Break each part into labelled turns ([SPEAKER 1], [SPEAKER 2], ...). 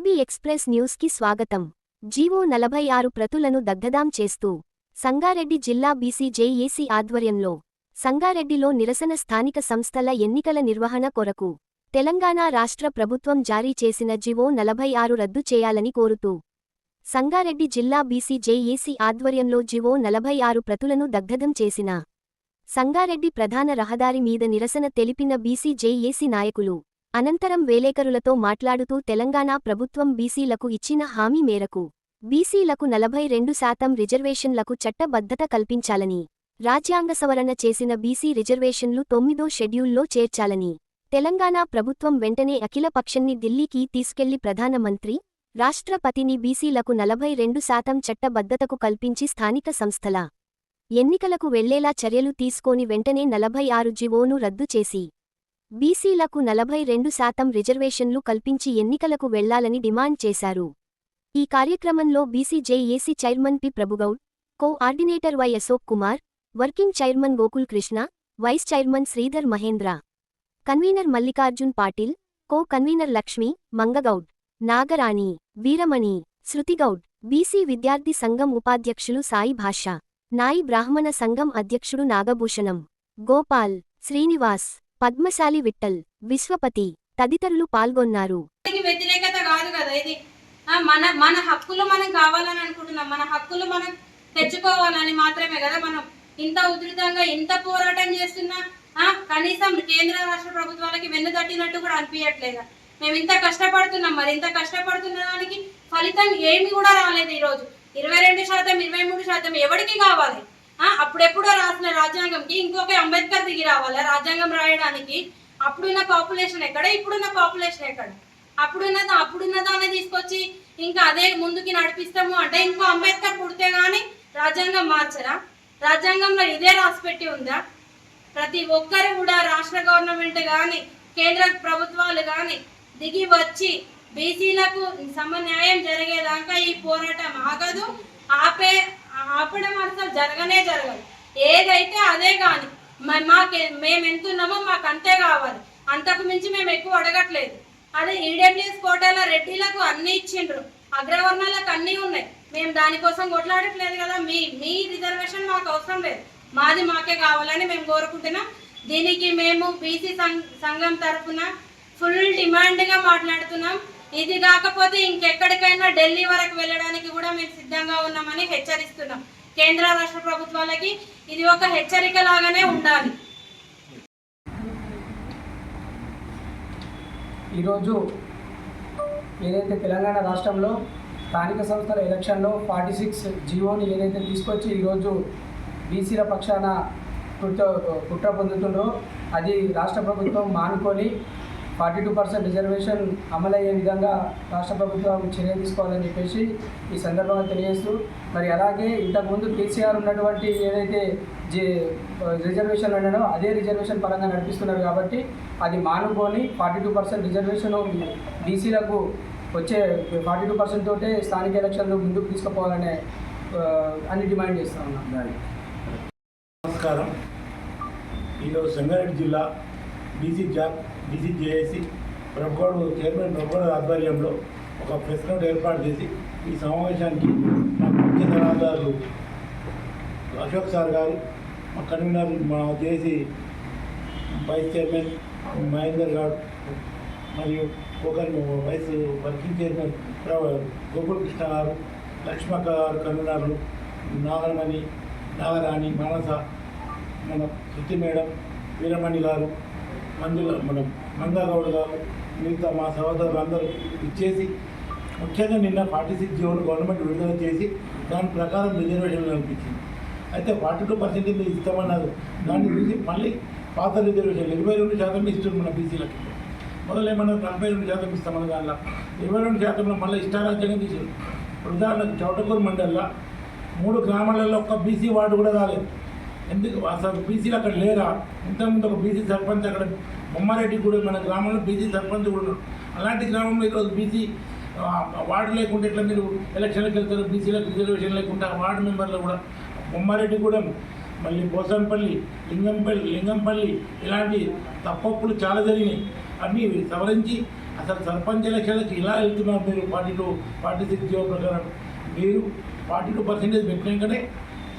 [SPEAKER 1] IB express న్యూస్కి స్వాగతం. GO నలభై ఆరు ప్రతులను దగ్ధదాం చేస్తూ సంగారెడ్డి జిల్లా బీసీజేఏసీ ఆధ్వర్యంలో సంగారెడ్డిలో నిరసన స్థానిక సంస్థల ఎన్నికల నిర్వహణ కొరకు తెలంగాణ రాష్ట్ర ప్రభుత్వం జారీ చేసిన జీవో నలభై ఆరు రద్దు చేయాలని కోరుతూ సంగారెడ్డి జిల్లా బీసీజేఏసీ ఆధ్వర్యంలో జీవో నలభై ఆరు ప్రతులను దగ్ధదం చేసిన సంగారెడ్డి ప్రధాన రహదారి మీద నిరసన తెలిపిన బీసీజేఏసీ నాయకులు అనంతరం వేలేకరులతో మాట్లాడుతూ తెలంగాణ ప్రభుత్వం బీసీలకు ఇచ్చిన హామీ మేరకు బీసీలకు నలభై రెండు శాతం రిజర్వేషన్లకు చట్టబద్ధత కల్పించాలని రాజ్యాంగ సవరణ చేసిన బీసీ రిజర్వేషన్లు తొమ్మిదో షెడ్యూల్లో చేర్చాలని తెలంగాణ ప్రభుత్వం వెంటనే అఖిలపక్షన్ని ఢిల్లీకి తీసుకెళ్ళి ప్రధానమంత్రి రాష్ట్రపతిని బీసీలకు నలభై రెండు శాతం చట్టబద్ధతకు కల్పించి స్థానిక సంస్థల ఎన్నికలకు వెళ్ళేలా చర్యలు తీసుకొని వెంటనే నలభై ఆరు జీవోను రద్దు చేసి బీసీలకు నలభై రెండు శాతం రిజర్వేషన్లు కల్పించి ఎన్నికలకు వెళ్ళాలని డిమాండ్ చేశారు. ఈ కార్యక్రమంలో BCJAC chairman P. Prabhugoud coordinator Y. Ashok Kumar working chairman Gokul Krishna vice chairman Sridhar Mahendra convener Mallikarjun Patil co convener Lakshmi Mangagoud Nagarani Veeramani Shruthigoud BC విద్యార్థి సంఘం ఉపాధ్యక్షులు సాయి భాష నాయి బ్రాహ్మణ సంఘం అధ్యక్షుడు నాగభూషణం గోపాల్ శ్రీనివాస్ పద్మశాలి విట్టల్ విశ్వపతి తదితరులు పాల్గొన్నారు.
[SPEAKER 2] వ్యతిరేకత కాదు కదా ఇది? మన మన హక్కులు మనం కావాలని అనుకుంటున్నాం. మన హక్కులు మనం తెచ్చుకోవాలని మాత్రమే కదా మనం ఇంత ఉధృతంగా ఇంత పోరాటం చేస్తున్నా ఆ, కనీసం కేంద్ర రాష్ట్ర ప్రభుత్వాలకి వెన్ను తట్టినట్టు కూడా అనిపించట్లేదు మేము ఇంత కష్టపడుతున్నాం మరి ఇంత కష్టపడుతున్న దానికి ఫలితం ఏమి కూడా రాలేదు ఈ రోజు ఇరవై రెండు శాతం ఇరవై మూడు శాతం ఎవరికి కావాలి? అప్పుడెప్పుడో రాసిన రాజ్యాంగంకి ఇంకొక అంబేద్కర్ దిగి రావాలా? రాజ్యాంగం రాయడానికి అప్పుడున్న పాపులేషన్ ఎక్కడ? ఇప్పుడున్న పాపులేషన్ ఎక్కడ? అప్పుడున్నదా? అప్పుడున్న దాన్ని తీసుకొచ్చి ఇంకా అదే ముందుకి నడిపిస్తాము అంటే ఇంకో అంబేద్కర్ పుడితే గానీ రాజ్యాంగం మార్చరా? రాజ్యాంగంలో ఇదే రాసిపెట్టి ఉందా? ప్రతి ఒక్కరు కూడా రాష్ట్ర గవర్నమెంట్ కానీ కేంద్ర ప్రభుత్వాలు కానీ దిగి వచ్చి బీసీలకు సమన్యాయం జరిగేదాకా ఈ పోరాటం ఆగదు. ఆపే ఆపడం అసలు జరగనే జరగదు. ఏదైతే అదే కానీ మాకే మేము ఎంత ఉన్నామో మాకు అంతే కావాలి. అంతకు మించి మేము ఎక్కువ అడగట్లేదు. అదే ఈడబ్ల్యూఎస్ కోటాల రెడ్డిలకు అన్ని ఇచ్చిండ్రు. అగ్రవర్ణాలకు అన్నీ ఉన్నాయి. మేము దానికోసం కొట్లాడట్లేదు కదా మీ మీ రిజర్వేషన్ మాకు అవసరం లేదు. మాది మాకే కావాలని మేము కోరుకుంటున్నాం. దీనికి మేము బీసీ సంఘం తరఫున ఫుల్ డిమాండ్గా మాట్లాడుతున్నాం. ఇది కాకపోతే ఇంకెక్కడికైనా ఢిల్లీ వరకు వెళ్ళడానికి కూడా మేము సిద్ధంగా ఉన్నామని హెచ్చరిస్తున్నాం. కేంద్ర రాష్ట్ర ప్రభుత్వాలకి ఇది ఒక హెచ్చరిక లాగానే ఉండాలి.
[SPEAKER 3] ఈరోజు ఏదైతే తెలంగాణ రాష్ట్రంలో స్థానిక సంస్థల ఎలక్షన్లో ఫార్టీ సిక్స్ జియోని ఏదైతే తీసుకొచ్చి ఈరోజు బీసీల పక్షాన కుట్ర కుట్ర పొందుతుందో అది రాష్ట్ర ప్రభుత్వం మానుకొని ఫార్టీ టూ పర్సెంట్ రిజర్వేషన్ అమలయ్యే విధంగా రాష్ట్ర ప్రభుత్వం చర్య తీసుకోవాలని చెప్పేసి ఈ సందర్భంగా తెలియజేస్తూ మరి అలాగే ఇంతకుముందు కేసీఆర్ ఉన్నటువంటి ఏదైతే జే రిజర్వేషన్ ఉన్నానో అదే రిజర్వేషన్ పరంగా నడిపిస్తున్నారు కాబట్టి అది మానుకొని ఫార్టీ టూ పర్సెంట్ రిజర్వేషన్ బీసీలకు వచ్చే ఫార్టీ టూ పర్సెంట్ తోటే స్థానిక ఎలక్షన్లు ముందుకు తీసుకుపోవాలనే అన్ని అని డిమాండ్ చేస్తా ఉన్నాం. దాన్ని
[SPEAKER 4] నమస్కారం. ఈరోజు సంగారెడ్డి జిల్లా బీసీ జాబ్ విజిట్ చేసి ప్రభుత్వ చైర్మన్ ప్రభుత్వ ఆధ్వర్యంలో ఒక ప్రెస్ నోట్ ఏర్పాటు చేసి ఈ సమావేశానికి మా ముఖ్య సలహాదారులు అశోక్ సార్ గారు మా కన్వీనర్ మా జేసీ వైస్ చైర్మన్ మహేందర్ గారు మరియు ఒకరి vice working chairman Gokul Krishna గారు లక్ష్మక్క గారు కన్వీనర్లు నాగరమణి నాగరాణి మానస మన శృతి మేడం వీరమణి గారు మంజుల మన మంగాగౌడ్ గారు మిగతా మా సహోదరులు అందరూ ఇచ్చేసి ముఖ్యంగా నిన్న ఫార్టీ సిక్స్ జీవోలు గవర్నమెంట్ విడుదల చేసి దాని ప్రకారం రిజర్వేషన్లు కల్పించింది. అయితే ఫార్టీ టూ పర్సెంట్ ఇస్తామన్నారు. దాన్ని చూసి మళ్ళీ పాత రిజర్వేషన్ ఇరవై రెండు శాతం ఇస్తుంది మన బీసీలకి. మొదలు ఏమన్నా నలభై రెండు శాతం ఇస్తామన్న దానిలో ఇరవై రెండు శాతంలో మళ్ళీ ఇష్టారాజ్యంగా తీసారు ఉదాహరణకు చౌటకూరు మండల్లో మూడు గ్రామాలలో ఒక్క బీసీ వార్డు కూడా రాలేదు. ఎందుకు? అసలు బీసీలు అక్కడ లేరా? ఇంతకుముందు ఒక బీసీ సర్పంచ్ అక్కడ బొమ్మారెడ్డి కూడా మన గ్రామంలో బీసీ సర్పంచ్ కూడా అలాంటి గ్రామంలో ఈరోజు బీసీ వార్డు లేకుండా ఎట్లా మీరు ఎలక్షన్లకు వెళ్తారు? బీసీలకు రిజర్వేషన్ లేకుండా వార్డు మెంబర్లు కూడా బొమ్మారెడ్డి కూడా మళ్ళీ పోసంపల్లి లింగంపల్లి లింగంపల్లి ఇలాంటి తప్పప్పులు చాలా జరిగినాయి. అన్నీ సవరించి అసలు సర్పంచ్ ఎలక్షన్లకు ఇలా వెళ్తున్నారు మీరు. Forty two forty six GO ప్రకారం మీరు ఫార్టీ టూ పర్సెంటేజ్ పెట్టినాకనే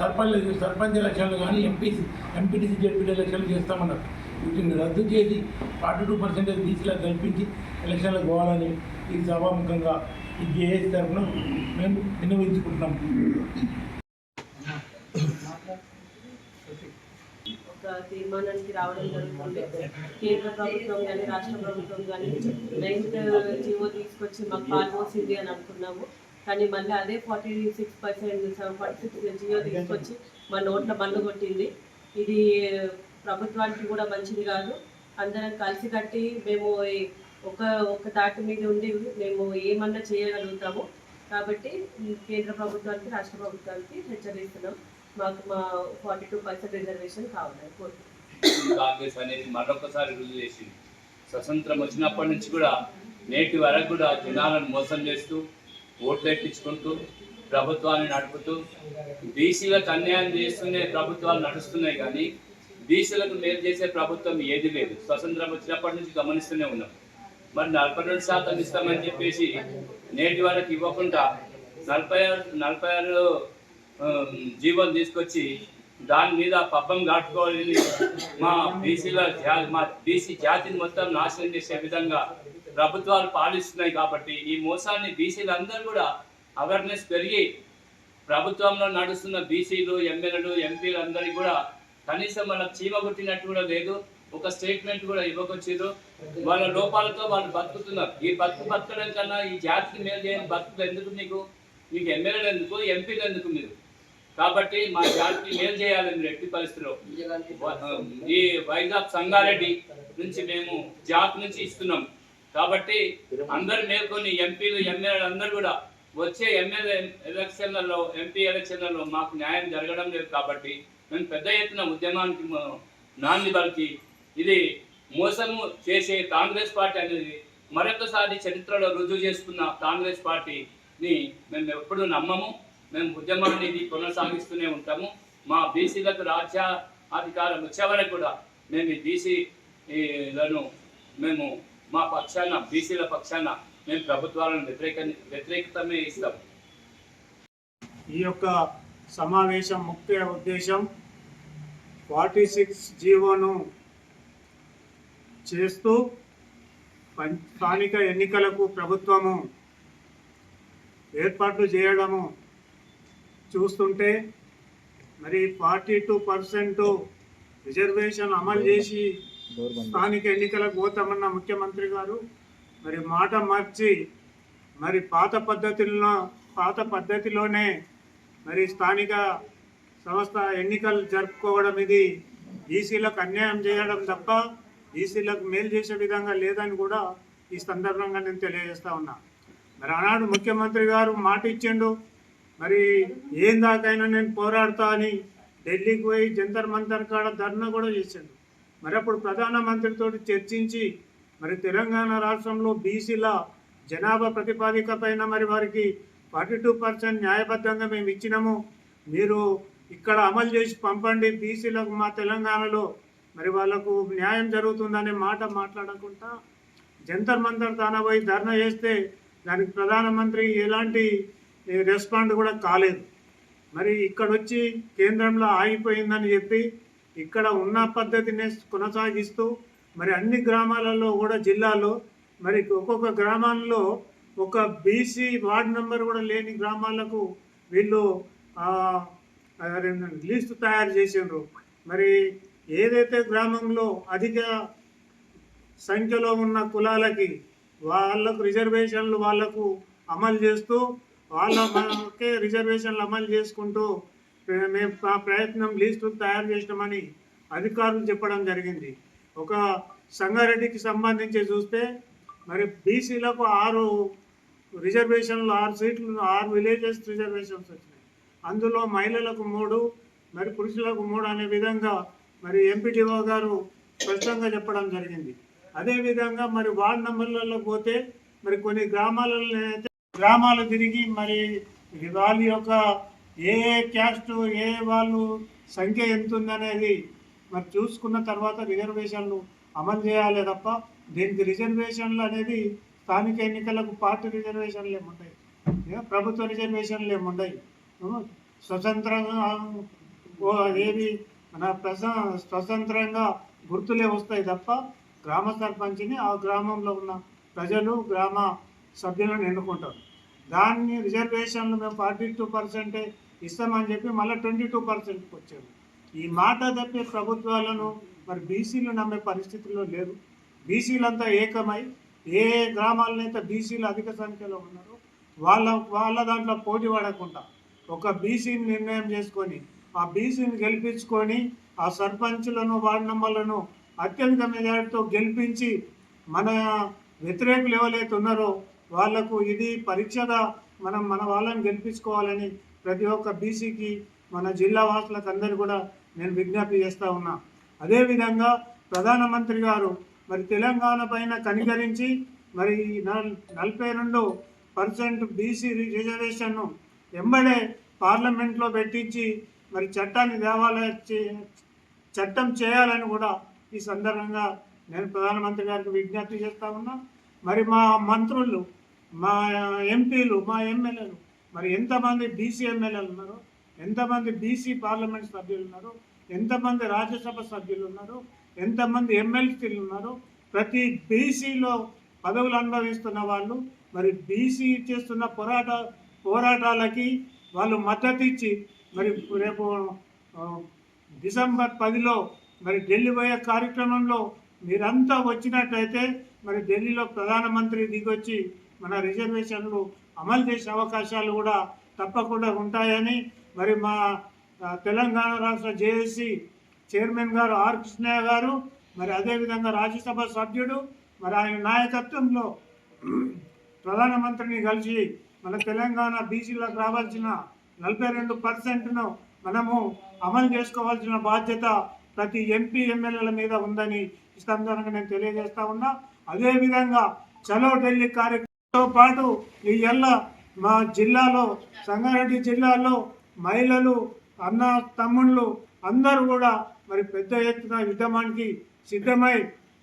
[SPEAKER 4] సర్పంచ్ సర్పంచ్ ఎలక్షన్లు కానీ ఎంపీసీ ఎంపీటీసీ జడ్పీటీ ఎలక్షన్లు చేస్తామన్నారు. వీటిని రద్దు చేసి ఫార్టీ టూ పర్సెంటేజ్ బీసీలకు కల్పించి ఎలక్షన్లకు పోవాలని ఈ సభాముఖంగా ఈ జేఏసీ తరఫున మేము విన్నవించుకుంటున్నాం.
[SPEAKER 5] ఒక తీర్మానానికి రావడం జరుగుతుంది. కేంద్ర ప్రభుత్వం కానీ రాష్ట్ర ప్రభుత్వం కానీ నైన్త్ జీవో తీసుకొచ్చి మాకు పాల్పోసింది అని అనుకున్నాము. కానీ మళ్ళీ అదే forty six percent forty six GO తీసుకొచ్చి మా నోట్ల బండ్లు కొట్టింది. ఇది ప్రభుత్వానికి కూడా మంచిది కాదు. అందరం కలిసి కట్టి మేము ఒక ఒక దాటి మీద ఉండి మేము ఏమన్నా చేయగలుగుతాము కాబట్టి కేంద్ర ప్రభుత్వానికి రాష్ట్ర ప్రభుత్వానికి హెచ్చరిస్తున్నాం. మాకు మా ఫార్టీ టూ పర్సెంట్ రిజర్వేషన్ కావాలని కోరుతున్నాం
[SPEAKER 6] కాంగ్రెస్ అనేది మరొకసారి రుజువు చేసింది. స్వతంత్రం వచ్చినప్పటి నుంచి కూడా నేటి వరకు కూడా జనాలను మోసం చేస్తూ ఓట్లు ఎక్కించుకుంటూ ప్రభుత్వాన్ని నడుపుతూ బీసీలకు అన్యాయం చేస్తూనే ప్రభుత్వాలు నడుస్తున్నాయి కానీ బీసీలకు మేలు చేసే ప్రభుత్వం ఏది లేదు. స్వతంత్రం వచ్చినప్పటి నుంచి గమనిస్తూనే ఉన్నాం. మరి నలభై రెండు శాతం ఇస్తామని చెప్పేసి నేటి వరకు ఇవ్వకుండా నలభై ఆరు నలభై ఆరు జీవం జీవోలు తీసుకొచ్చి దాని మీద పబ్బం కాటుకోవాలని మా బీసీల మా బీసీ జాతిని మొత్తం నాశనం చేసే విధంగా ప్రభుత్వాలు పాలిస్తున్నాయి కాబట్టి ఈ మోసాన్ని బీసీలు అందరూ కూడా అవేర్నెస్ పెరిగి ప్రభుత్వంలో నడుస్తున్న బీసీలు ఎమ్మెల్యేలు ఎంపీలు అందరికీ కూడా కనీసం వాళ్ళకి చీమ కొట్టినట్టు కూడా లేదు. ఒక స్టేట్మెంట్ కూడా ఇవ్వకొచ్చారు. వాళ్ళ లోపాలతో వాళ్ళు బతుకుతున్నారు. ఈ బతుకు బతకడం కన్నా ఈ జాతికి మేలు చేయని బతుకులు ఎందుకు మీకు? మీకు ఎమ్మెల్యేలు ఎందుకు? ఎంపీలు ఎందుకు మీరు? కాబట్టి మా జాతికి మేలు చేయాలి మీరు ఎట్టి పరిస్థితిలో ఈ వైజాగ్ సంగారెడ్డి నుంచి మేము జాతి నుంచి ఇస్తున్నాం. కాబట్టి అందరు మేల్కొని ఎంపీలు ఎమ్మెల్యేలు అందరూ కూడా వచ్చే ఎమ్మెల్యే ఎలక్షన్లలో ఎంపీ ఎలక్షన్లలో మాకు న్యాయం జరగడం లేదు కాబట్టి మేము పెద్ద ఎత్తున ఉద్యమానికి నాంది పలికి ఇది మోసము చేసే కాంగ్రెస్ పార్టీ అనేది మరొకసారి చరిత్రలో రుజువు చేసుకున్న కాంగ్రెస్ పార్టీని మేము ఎప్పుడూ నమ్మము. మేము ఉద్యమాన్ని ఇది కొనసాగిస్తూనే ఉంటాము. మా బీసీలకు రాజ్య అధికారం వచ్చే వరకు కూడా మేము ఈ బీసీలను మేము మా పక్షాన బీసీల పక్షాన మేము ప్రభుత్వాలను వ్యతిరేక వ్యతిరేకతమే ఇస్తాం.
[SPEAKER 7] ఈ యొక్క సమావేశం ముఖ్య ఉద్దేశం ఫార్టీ సిక్స్ జీవోను చేస్తూ స్థానిక ఎన్నికలకు ప్రభుత్వము ఏర్పాట్లు చేయడము చూస్తుంటే మరి ఫార్టీ టూ పర్సెంట్ రిజర్వేషన్ అమలు చేసి స్థానిక ఎన్నికలకు గోతమన్న ముఖ్యమంత్రి గారు మరి మాట మార్చి మరి పాత పద్ధతుల్లో పాత పద్ధతిలోనే మరి స్థానిక సంస్థ ఎన్నికలు జరుపుకోవడం ఇది. ఈసీలకు అన్యాయం చేయడం తప్ప ఈసీలకు మేలు చేసే విధంగా లేదని కూడా ఈ సందర్భంగా నేను తెలియజేస్తా ఉన్నా. మరి ఆనాడు ముఖ్యమంత్రి గారు మాట ఇచ్చిండు. మరి ఏం దాకైనా నేను పోరాడతా అని ఢిల్లీకి పోయి జంతర్ మంతర్ కాడ ధర్నా కూడా చేసిండు. మరి అప్పుడు ప్రధానమంత్రితో చర్చించి మరి తెలంగాణ రాష్ట్రంలో బీసీల జనాభా ప్రతిపాదిక పైన మరి వారికి ఫార్టీ టూ పర్సెంట్ న్యాయబద్ధంగా మేము ఇచ్చినాము. మీరు ఇక్కడ అమలు చేసి పంపండి. బీసీలకు మా తెలంగాణలో మరి వాళ్ళకు న్యాయం జరుగుతుందనే మాట మాట్లాడకుండా జంతర్ మంతర్ తానా పోయి ధర్నా చేస్తే దానికి ప్రధానమంత్రి ఎలాంటి రెస్పాండ్ కూడా కాలేదు. మరి ఇక్కడ వచ్చి కేంద్రంలో ఆగిపోయిందని చెప్పి ఇక్కడ ఉన్న పద్ధతిని కొనసాగిస్తూ మరి అన్ని గ్రామాలలో కూడా జిల్లాలో మరి ఒక్కొక్క గ్రామాల్లో ఒక బీసీ వార్డ్ నెంబర్ కూడా లేని గ్రామాలకు వీళ్ళు లిస్టు తయారు చేసిండ్రు. మరి ఏదైతే గ్రామంలో అధిక సంఖ్యలో ఉన్న కులాలకి వాళ్ళకు రిజర్వేషన్లు వాళ్ళకు అమలు చేస్తూ వాళ్ళ మనకే రిజర్వేషన్లు అమలు చేసుకుంటూ మేము ఆ ప్రయత్నం లిస్టులు తయారు చేసినామని అధికారులు చెప్పడం జరిగింది. ఒక సంగారెడ్డికి సంబంధించి చూస్తే మరి బీసీలకు ఆరు రిజర్వేషన్లు ఆరు సీట్లు ఆరు విలేజెస్ రిజర్వేషన్స్ వచ్చినాయి. అందులో మహిళలకు మూడు మరి పురుషులకు మూడు అనే విధంగా మరి ఎంపీటీఓ గారు స్పష్టంగా చెప్పడం జరిగింది. అదేవిధంగా మరి వార్డ్ నెంబర్లలో పోతే మరి కొన్ని గ్రామాలలో అయితే గ్రామాలు తిరిగి మరి వాళ్ళ యొక్క ఏ క్యాస్ట్ ఏ వాళ్ళు సంఖ్య ఎంత ఉందనేది మరి చూసుకున్న తర్వాత రిజర్వేషన్లు అమలు చేయాలి తప్ప దీనికి రిజర్వేషన్లు అనేది స్థానిక ఎన్నికలకు పార్టీ రిజర్వేషన్లు ఏముంటాయి ప్రభుత్వ రిజర్వేషన్లు ఏముండయి స్వతంత్రంగా ఓ ఏవి మన ప్రజా స్వతంత్రంగా గుర్తులే వస్తాయి తప్ప గ్రామ సర్పంచ్ని ఆ గ్రామంలో ఉన్న ప్రజలు గ్రామ సభ్యులను ఎన్నుకుంటారు. దాన్ని రిజర్వేషన్లు మేము ఫార్టీ టూ పర్సెంటే ఇస్తామని చెప్పి మళ్ళీ ట్వంటీ టూ పర్సెంట్కి వచ్చారు. ఈ మాట తప్పే ప్రభుత్వాలను మరి బీసీలు నమ్మే పరిస్థితుల్లో లేరు బీసీలంతా ఏకమై ఏ గ్రామాలనైతే బీసీలు అధిక సంఖ్యలో ఉన్నారో వాళ్ళ వాళ్ళ దాంట్లో పోటీ పడకుండా ఒక బీసీని నిర్ణయం చేసుకొని ఆ బీసీని గెలిపించుకొని ఆ సర్పంచులను వార్డు నంబర్లను అత్యధిక మెజారిటీతో గెలిపించి మన వ్యతిరేకులు ఎవరైతే ఉన్నారో వాళ్ళకు ఇది పరీక్షగా మనం మన వాళ్ళని గెలిపించుకోవాలని ప్రతి ఒక్క బీసీకి మన జిల్లా వాసులకు అందరూ కూడా నేను విజ్ఞప్తి చేస్తూ ఉన్నా. అదేవిధంగా ప్రధానమంత్రి గారు మరి తెలంగాణ పైన కనికరించి మరి నలభై రెండు పర్సెంట్ బీసీ రిజర్వేషన్ను ఎంబడే పార్లమెంట్లో పెట్టించి మరి చట్టాన్ని దేవాలయ చట్టం చేయాలని కూడా ఈ సందర్భంగా నేను ప్రధానమంత్రి గారికి విజ్ఞప్తి చేస్తా ఉన్నా. మరి మా మంత్రులు మా ఎంపీలు మా ఎమ్మెల్యేలు మరి ఎంతమంది బీసీ ఎమ్మెల్యేలు ఉన్నారు? ఎంతమంది బీసీ పార్లమెంట్ సభ్యులు ఉన్నారు? ఎంతమంది రాజ్యసభ సభ్యులు ఉన్నారు? ఎంతమంది ఎమ్మెల్సీలు ఉన్నారు? ప్రతి బీసీలో పదవులు అనుభవిస్తున్న వాళ్ళు మరి బీసీ చేస్తున్న పోరాట పోరాటాలకి వాళ్ళు మద్దతు ఇచ్చి మరి రేపు డిసెంబర్ పదిలో మరి ఢిల్లీ పోయే కార్యక్రమంలో మీరంతా వచ్చినట్లయితే మరి ఢిల్లీలో ప్రధానమంత్రి దిగొచ్చి మన రిజర్వేషన్లు అమలు చేసే అవకాశాలు కూడా తప్పకుండా ఉంటాయని మరి మా తెలంగాణ రాష్ట్ర జేఏసీ చైర్మన్ గారు ఆర్ కృష్ణయ్య గారు మరి అదేవిధంగా రాజ్యసభ సభ్యుడు మరి ఆయన నాయకత్వంలో ప్రధానమంత్రిని కలిసి మన తెలంగాణ బీసీలకు రావాల్సిన నలభై రెండు పర్సెంట్ను మనము అమలు చేసుకోవాల్సిన బాధ్యత ప్రతి ఎంపీ ఎమ్మెల్యేల మీద ఉందని ఈ సందర్భంగా నేను తెలియజేస్తా ఉన్నా. అదేవిధంగా చలో ఢిల్లీ తో పాటు ఈ ఎల్ల మా జిల్లాలో సంగారెడ్డి జిల్లాలో మహిళలు అన్న తమ్ముళ్ళు అందరూ కూడా మరి పెద్ద ఎత్తున యుద్ధమానికి సిద్ధమై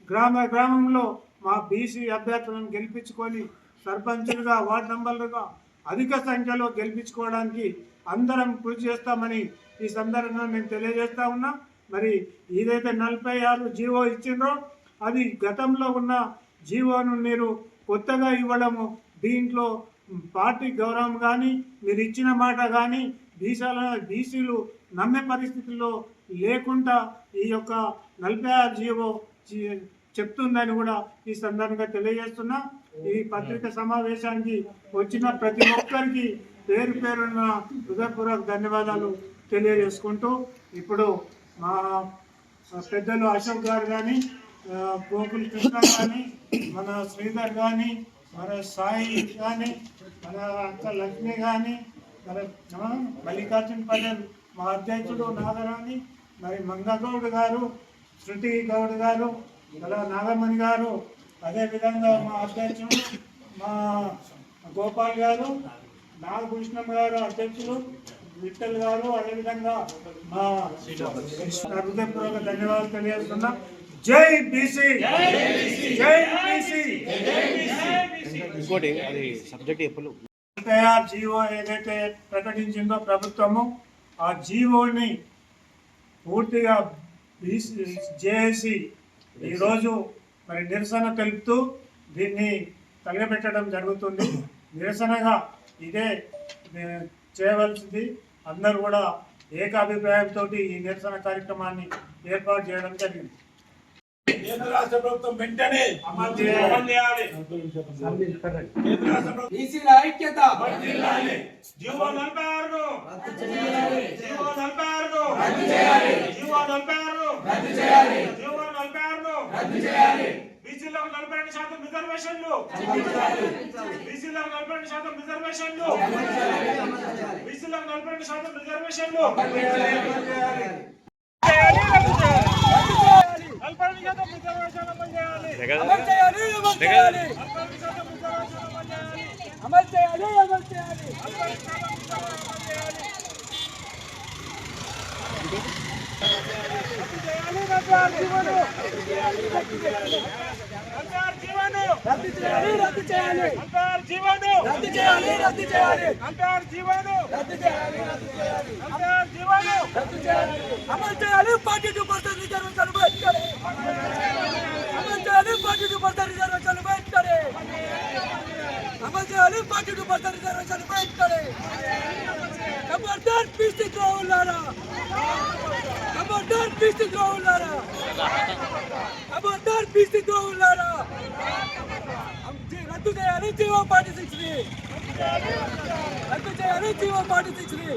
[SPEAKER 7] గ్రామ గ్రామంలో మా బీసీ అభ్యర్థులను గెలిపించుకొని సర్పంచులుగా వార్డు మెంబర్లుగా అధిక సంఖ్యలో గెలిపించుకోవడానికి అందరం కృషి చేస్తామని ఈ సందర్భంగా నేను తెలియజేస్తా ఉన్నా. మరి ఏదైతే నలభై ఆరు జీవో ఇచ్చిండ్రో అది గతంలో ఉన్న జీవోను మీరు కొత్తగా ఇవ్వడము. దీంట్లో పార్టీ గౌరవం కానీ మీరు ఇచ్చిన మాట కానీ బీసాల బీసీలు నమ్మే పరిస్థితుల్లో లేకుండా ఈ యొక్క నలభై ఆరు జీవో చెప్తుందని కూడా ఈ సందర్భంగా తెలియజేస్తున్నా. ఈ పత్రిక సమావేశానికి వచ్చిన ప్రతి ఒక్కరికి పేరు పేరున్న హృదయపూర్వక ధన్యవాదాలు తెలియజేసుకుంటూ ఇప్పుడు మా పెద్దలు అశోక్ గారు కానీ గోకుల్ కృష్ణ కానీ మన శ్రీధర్ కానీ మన సాయి కానీ మన అక్క లక్ష్మి కానీ మన మల్లికార్జున మల్లికార్జున్ పటేల్ మా అధ్యక్షుడు నాగరాణి మరి మంగగౌడ్ గారు శృతి గౌడ్ గారు అలా నాగమణి గారు అదేవిధంగా మా అధ్యక్షుడు మా గోపాల్ గారు నాగభూషణం గారు అధ్యక్షులు విఠల్ గారు అదేవిధంగా మా హృదయపూర్వక ధన్యవాదాలు తెలియజేస్తున్నా. జై బీసీ. జై బీసీ.
[SPEAKER 8] ఇంకోటి అది సబ్జెక్ట్ ఎప్పుడు?
[SPEAKER 7] జీవో ఏదైతే ప్రకటించిందో ప్రభుత్వము ఆ జీవోని పూర్తిగా బీసీ జేఏసీ ఈరోజు మరి నిరసన తెలుపుతూ దీన్ని తగలబెట్టడం జరుగుతుంది. నిరసనగా ఇదే చేయవలసింది. అందరూ కూడా ఏకాభిప్రాయంతో ఈ నిరసన కార్యక్రమాన్ని ఏర్పాటు చేయడం జరిగింది.
[SPEAKER 4] కేంద్ర రాష్ట్ర ప్రభుత్వం వెంటనే
[SPEAKER 7] అమలు చేయాలి.
[SPEAKER 4] కేంద్ర రాష్ట్ర ప్రభుత్వం
[SPEAKER 3] బీసీల ఐక్యత.
[SPEAKER 7] జీవో నలభై ఆరును జీవో నలభై ఆరును జీవో నలభై ఆరు జీవో నలభై ఆరును బీసీలకు నలభై రెండు శాతం రిజర్వేషన్లు. బీసీలకు నలభై రెండు శాతం రిజర్వేషన్లు. బీసీలకు నలభై రెండు శాతం రిజర్వేషన్లు నలభై రెండు శాతం రిజర్వేషన్ అమలు చేయాలి
[SPEAKER 8] అమలు చేయాలి అమలు చేయాలి.
[SPEAKER 7] అమలు చేయాలి
[SPEAKER 8] అమలు చేయాలి.
[SPEAKER 7] రద్దు చేయాలి రద్దు
[SPEAKER 8] చేయాలి. రద్దు చేయాలి రద్దు చేయాలి. రద్దు చేయాలి రద్దు చేయాలి. అమలు చేయాలి పర్సెంట్ రిజర్వేషన్ పెంచాలి అమలు చేయాలి ఫార్టీ టూ పర్సెంట్ రిజర్వేషన్ పెంచాలి అమలు చేయాలి ఫార్టీ టూ పర్సెంట్ రిజర్వేషన్ పెంచాలి ఖబర్దార్ పీసీ ద్రోహులారా. ఖబర్దార్ పీసీ ద్రోహులారా. ఖబర్దార్ పీసీ ఉన్నారా రద్దు చేయాలి జీవో పార్టీ సిక్స్ని రద్దు చేయాలి జీవో పార్టీ సిక్స్ని